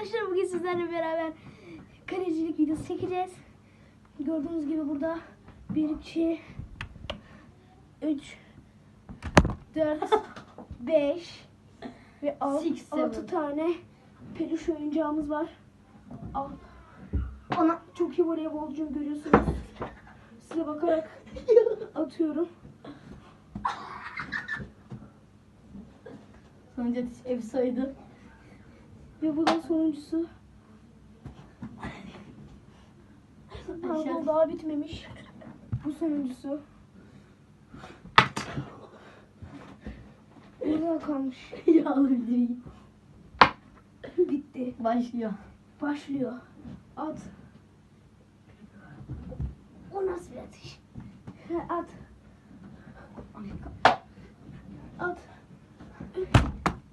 arkadaşlar bugün sizlerle beraber kalecilik videosu çekeceğiz. Gördüğünüz gibi burada 1, 2, 3, 4, 5 ve Six, seven. 6 tane peluş oyuncağımız var. Al. Ana çok iyi voleybolcu görüyorsunuz. Size bakarak atıyorum. Sonucu ev saydı. Ve bu da sonuncusu. Pardon daha bitmemiş. Bu sonuncusu. Burada kalmış. Yağlı bildiğin. Bitti. Başlıyor. Başlıyor. At. O nasıl bir atış? At. At. At.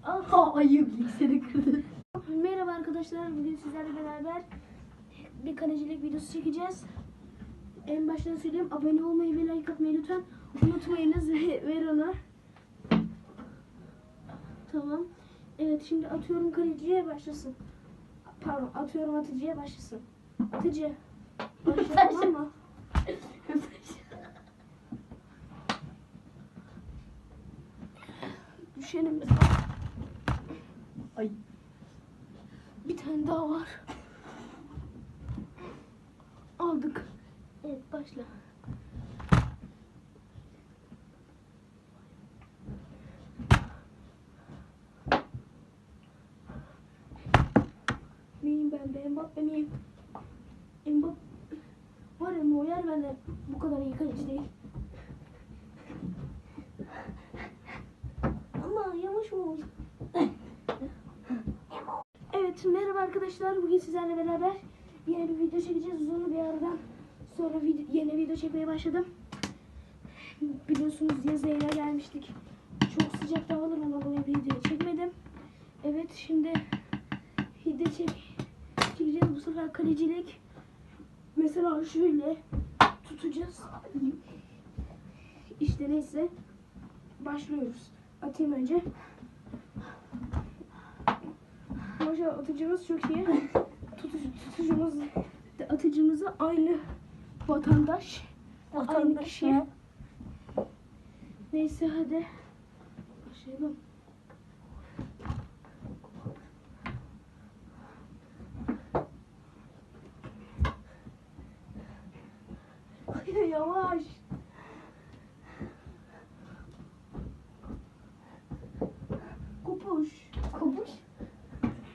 Ha ayıp seni kırdı. Merhaba arkadaşlar. Bugün sizlerle beraber bir kalecilik videosu çekeceğiz. En baştan söyleyeyim. Abone olmayı ve like atmayı lütfen unutmayınız. Ver ona. Tamam. Evet şimdi atıyorum kaleciye başlasın. Pardon atıyorum atıcıya başlasın. Atıcı. Başla tamam mı? Düşelim. Ay. Tane daha var. Aldık. Evet başla. Neyim ben be? Mbappe miyim? Mbappe. Var ya Neuer benden bu kadar kaleci değil. Ama yavaş ol. Evet merhaba arkadaşlar. Bugün sizlerle beraber yeni bir video çekeceğiz. Uzun bir aradan sonra video, yeni video çekmeye başladım. Biliyorsunuz yaz ayına gelmiştik. Çok sıcak havalar ama bu video çekmedim. Evet şimdi video çek, çekeceğiz. Bu sefer kalecilik. Mesela şöyle tutacağız. İşte neyse. Başlıyoruz. Atayım önce. Maşallah atıcımız çok iyi. Tutuş, tutucumuz atıcımızı aynı vatandaş. vatandaş aynı kişi. He. Neyse hadi. Başlayalım. Yavaş.